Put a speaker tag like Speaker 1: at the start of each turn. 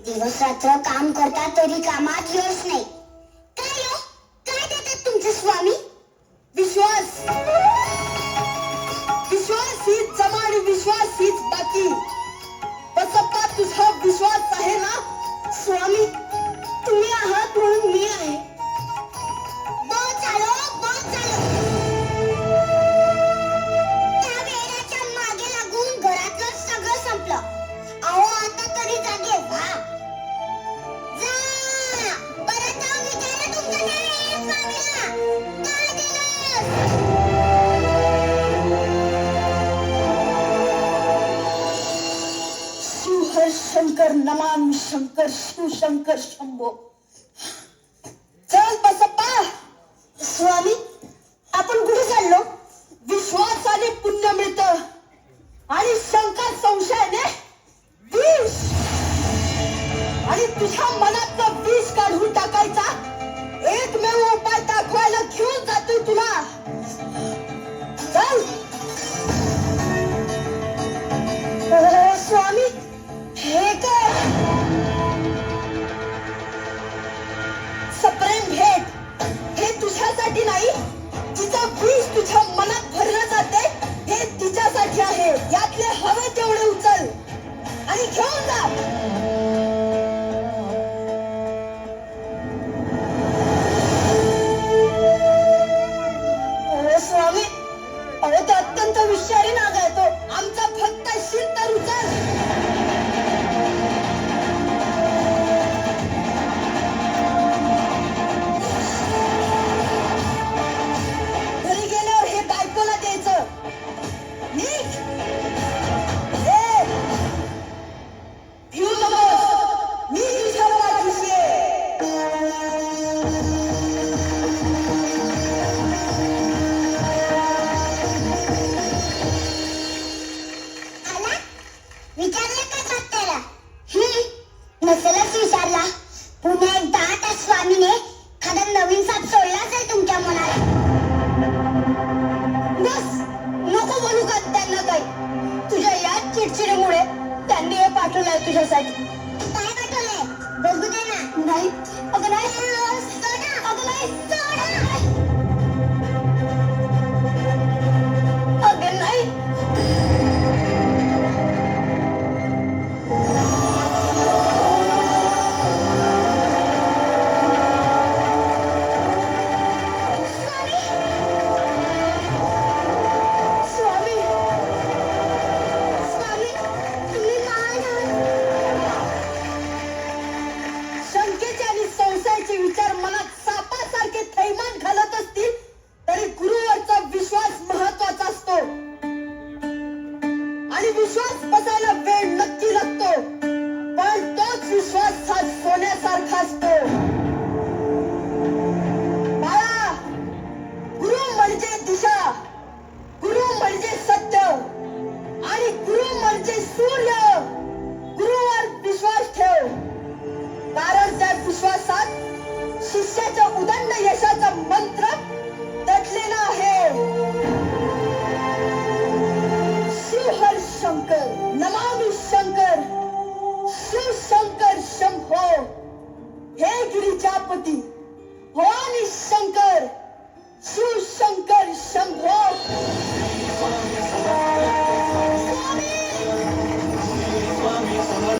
Speaker 1: दिवस रात्र काम करता तरी कामात यश नाही. काय हो? काय देतात तुमचे स्वामी?
Speaker 2: विश्वास. विश्वास हीच जमा आणि विश्वास हीच बाकी. बसप्पा तुझा विश्वास आहे ना?
Speaker 1: स्वामी
Speaker 2: शंकर नमामि शंकर शिव शंकर शंभो। चल बसप्पा
Speaker 1: स्वामी आपण कुठे चाललो?
Speaker 2: विश्वासाने पुण्य मिळत. आणि शंकर संशयाने विष. आणि तुझ्या मनातलं विष काढून टाकायचा.
Speaker 1: स्वामी अहो तो अत्यंत विषारी नाग आहे तो.
Speaker 2: आमचा भक्त शीत तर
Speaker 1: उतर नसेलच पुन्हा एकदा त्या स्वामीने? एखादा नवीन साप सोडला असेल तुमच्या मनात
Speaker 2: बस नको बोलू का त्यांना काही. तुझ्या याच चिडचिडीमुळे त्यांनी हे पाठवलंय तुझ्यासाठी.
Speaker 1: काय पाठवलंय? बघू दे ना.
Speaker 2: नाही.
Speaker 1: अगं नाही. अगं नाही. सोडा.
Speaker 2: विश्वास बसायला वेळ नक्की लागतो. पण तोच विश्वास हा सोन्यासारखा असतो. विठुरीच्या पती. हो आणि शंकर शिवशंकर शंभो